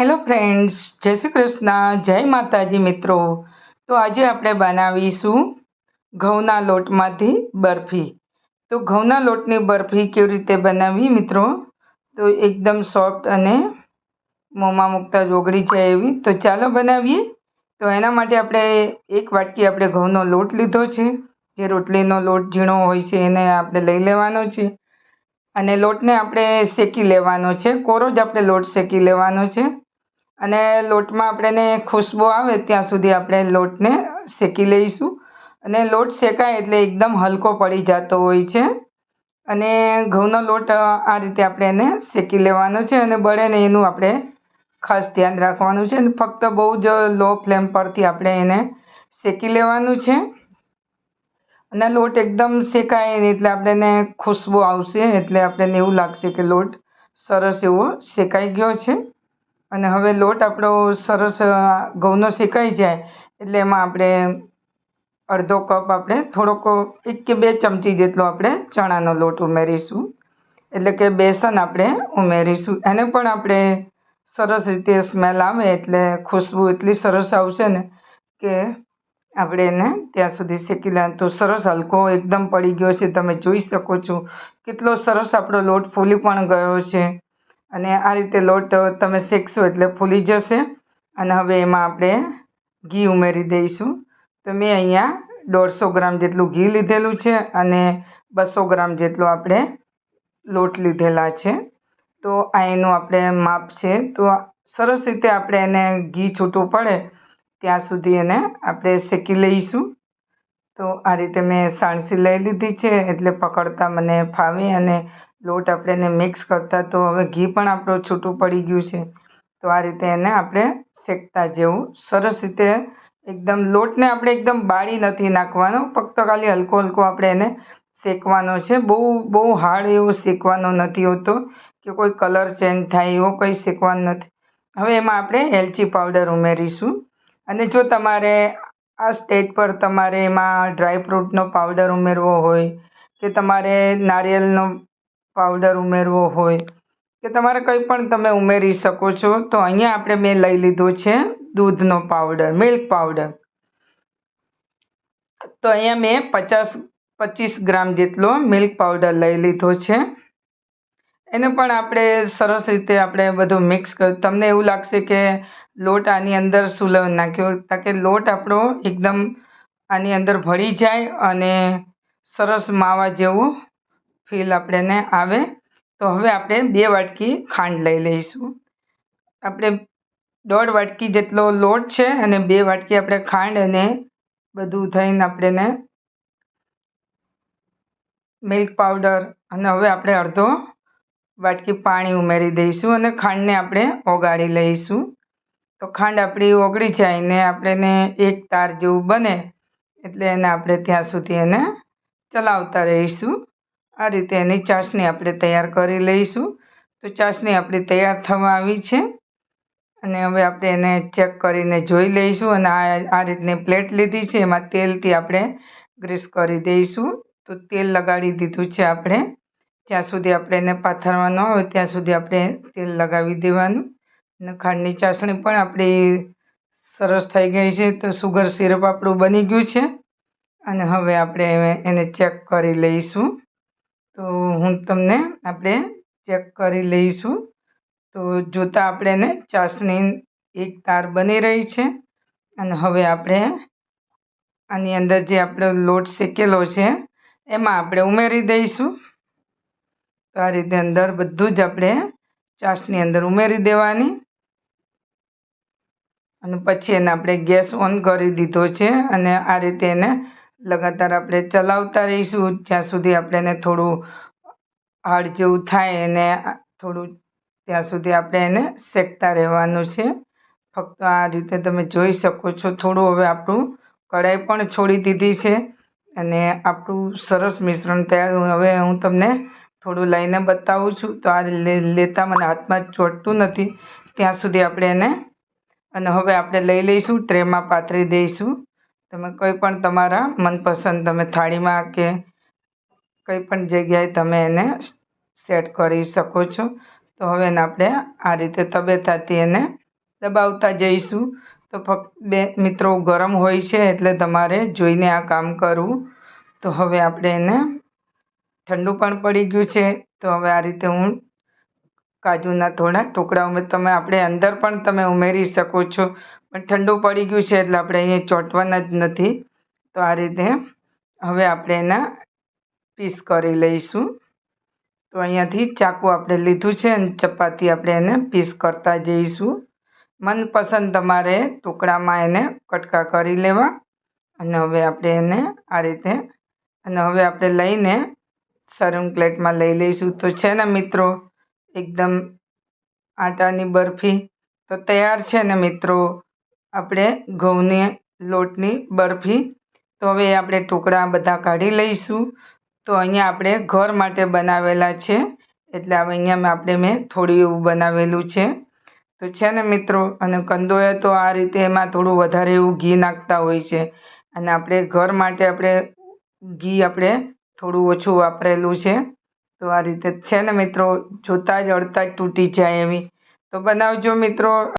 Hello friends જય શ્રી કૃષ્ણ. જય માતાજી, મિત્રો. તો આજે આપણે બનાવીશું ઘઉંના લોટમાંથી બરફી. તો ઘઉંના લોટની બરફી કેવી રીતે બનાવવી, મિત્રો? તો એકદમ સોફ્ટ અને મોંમાં મૂકતા જ ઓગળી જાય એવી. તો ચાલો બનાવીએ. તો એના માટે આપણે એક વાટકી આપણે ઘઉંનો લોટ લીધો છે. જે રોટલીનો લોટ ઝીણો હોય છે, એને આપણે લઈ લેવાનો છે. અને લોટને આપણે શેકી લેવાનો છે. કોરો જ આપણે લોટ શેકી લેવાનો છે. અને લોટમાં આપણે ખુશ્બો આવે ત્યાં સુધી આપણે લોટને શેકી લઈશું. અને લોટ શેકાય એટલે એકદમ હલકો પડી જતો હોય છે. અને ઘઉંનો લોટ આ રીતે આપણે એને શેકી લેવાનો છે અને બળે ને એનું આપણે ખાસ ધ્યાન રાખવાનું છે. અને ફક્ત બહુ જ લો ફ્લેમ પરથી આપણે એને શેકી લેવાનું છે. અને લોટ એકદમ શેકાય એટલે આપણે એને ખુશ્બો આવશે એટલે આપણને એવું લાગશે કે લોટ સરસ એવો શેકાઈ ગયો છે. અને હવે લોટ આપણો સરસ ઘઉંનો શેકાઈ જાય, એટલે એમાં આપણે અડધો કપ આપણે થોડોક, એક કે બે ચમચી જેટલો આપણે ચણાનો લોટ ઉમેરીશું. એટલે કે બેસન આપણે ઉમેરીશું. એને પણ આપણે સરસ રીતે સ્મેલ આવે એટલે ખુશ્બુ એટલી સરસ આવશે ને કે આપણે એને ત્યાં સુધી શેકી લેવાનું. તો સરસ હલકો એકદમ પડી ગયો છે. તમે જોઈ શકો છો કેટલો સરસ આપણો લોટ ફૂલી પણ ગયો છે. અને આ રીતે લોટ તમે શેકશો એટલે ફૂલી જશે. અને હવે એમાં આપણે ઘી ઉમેરી દઈશું. તો મેં અહીંયા દોઢસો ગ્રામ જેટલું ઘી લીધેલું છે અને બસો ગ્રામ જેટલો આપણે લોટ લીધેલા છે. તો આ એનું આપણે માપ છે. તો સરસ રીતે આપણે એને ઘી છૂટું પડે ત્યાં સુધી એને આપણે શેકી લઈશું. તો આ રીતે મેં સાણસી લઈ લીધી છે એટલે પકડતા મને ફાવી અને લોટ આપણે એને મિક્સ કરતા તો હવે ઘી પણ આપણું છૂટું પડી ગયું છે. તો આ રીતે એને આપણે શેકતા જેવું સરસ રીતે એકદમ લોટને આપણે એકદમ બાળી નથી નાખવાનો, ફક્ત ખાલી હલકો હલકો આપણે એને શેકવાનો છે. બહુ બહુ હાર્ડ એવો શેકવાનો નથી હોતો કે કોઈ કલર ચેન્જ થાય એવો કંઈ શેકવાનો નથી. હવે એમાં આપણે એલચી પાવડર ઉમેરીશું. અને જો તમારે આ સ્ટેજ પર તમારે એમાં ડ્રાયફ્રૂટનો પાવડર ઉમેરવો હોય કે તમારે નારિયેળનો પાવડર ઉમેરવો હોય કે તમારે કંઈ પણ તમે ઉમેરી શકો છો, તો અહીંયા આપણે મેં લઈ લીધો છે દૂધનો પાવડર મિલ્ક પાવડર તો અહીંયા મેં પચાસ, પચીસ ગ્રામ જેટલો મિલ્ક પાવડર લઈ લીધો છે. એને પણ આપણે સરસ રીતે આપણે બધું મિક્સ કર, તમને એવું લાગશે કે લોટ આની અંદર સુલવ નાખ્યો તાકે લોટ આપણો એકદમ આની અંદર ભળી જાય અને સરસ માવા જેવું ફીલ આપણને આવે. તો હવે આપણે બે વાટકી ખાંડ લઈ લઈશું. આપણે દોઢ વાટકી જેટલો લોટ છે અને બે વાટકી આપણે ખાંડ અને બધું થઈને આપણે મિલ્ક પાવડર અને હવે આપણે અડધો વાટકી પાણી ઉમેરી દઈશું અને ખાંડને આપણે ઓગાળી લઈશું. તો ખાંડ આપણી ઓગળી જાય ને આપણે એક તાર જેવું બને એટલે એને આપણે ત્યાં સુધી એને ચલાવતા રહીશું. આ રીતે એની ચાસણી આપણે તૈયાર કરી લઈશું. તો ચાસણી આપણી તૈયાર થવા આવી છે. અને હવે આપણે એને ચેક કરીને જોઈ લઈશું અને આ આ રીતની પ્લેટ લીધી છે. એમાં તેલથી આપણે ગ્રીસ કરી દઈશું. તો તેલ લગાડી દીધું છે આપણે. જ્યાં સુધી આપણે એને પાથરવાનો આવે ત્યાં સુધી આપણે તેલ લગાવી દેવાનું. અને ખાંડની ચાસણી પણ આપણી સરસ થઈ ગઈ છે. તો સુગર સિરપ આપણું બની ગયું છે. અને હવે આપણે એને ચેક કરી લઈશું. તો હું તમને આપણે ચેક કરી લઈશું. તો જોતાં આપણે એને ચાસણી એક તાર બની રહી છે. અને હવે આપણે આની અંદર જે આપણો લોટ શેકેલો છે, એમાં આપણે ઉમેરી દઈશું. તો આ રીતે અંદર બધું જ આપણે ચાસની અંદર ઉમેરી દેવાની. અને પછી એને આપણે ગેસ ઓન કરી દીધો છે અને આ રીતે એને લગાતાર આપણે ચલાવતા રહીશું, જ્યાં સુધી આપણે થોડું હાડ જેવું થાય એને થોડું ત્યાં સુધી આપણે એને શેકતા રહેવાનું છે. ફક્ત આ રીતે તમે જોઈ શકો છો, થોડું હવે આપણું કઢાઈ પણ છોડી દીધી છે અને આપણું સરસ મિશ્રણ તૈયાર હવે હું તમને થોડું લઈને બતાવું છું. તો આ લેતા મને હાથમાં ચોટતું નથી. ત્યાં સુધી આપણે એને, અને હવે આપણે લઈ લઈશું, ટ્રેમાં પાથરી દઈશું. તમે કોઈ પણ તમારા મનપસંદ તમે થાળીમાં કે કંઈ પણ જગ્યાએ તમે એને સેટ કરી શકો છો. તો હવે એને આપણે આ રીતે તબેતાથી એને દબાવતા જઈશું. તો ફક્ત બે મિત્રો ગરમ હોય છે એટલે તમારે જોઈને આ કામ કરવું. તો હવે આપણે એને ઠંડુ પણ પડી ગયું છે. તો હવે આ રીતે હું કાજુના થોડા ટુકડા તમે આપણે અંદર પણ તમે ઉમેરી શકો છો. પણ ઠંડુ પડી ગયું છે એટલે આપણે અહીંયા ચોંટવાના જ નથી. તો આ રીતે હવે આપણે એના પીસ કરી લઈશું. તો અહીંયાથી ચાકુ આપણે લીધું છે અને ચપાતી આપણે એને પીસ કરતા જઈશું. મનપસંદ તમારે ટુકડામાં એને કટકા કરી લેવા. અને હવે આપણે એને આ રીતે અને હવે આપણે લઈને સર્વિંગ પ્લેટમાં લઈ લઈશું. તો છે ને મિત્રો, એકદમ આટાની બરફી તો તૈયાર છે ને મિત્રો? આપણે ઘઉંની લોટની બરફી. તો હવે આપણે ટુકડા બધા કાઢી લઈશું. તો અહીંયા આપણે ઘર માટે બનાવેલા છે. એટલે હવે અહીંયા આપણે મેં થોડું એવું બનાવેલું છે. તો છે ને મિત્રો, અને કંદોએ તો આ રીતે એમાં થોડું વધારે એવું ઘી નાખતા હોય છે. અને આપણે ઘર માટે આપણે ઘી આપણે થોડું ઓછું વાપરેલું છે. તો આ રીતે છે ને મિત્રો, જોતાં જ અડતા જ તૂટી જાય એવી. તો બનાવજો મિત્રો.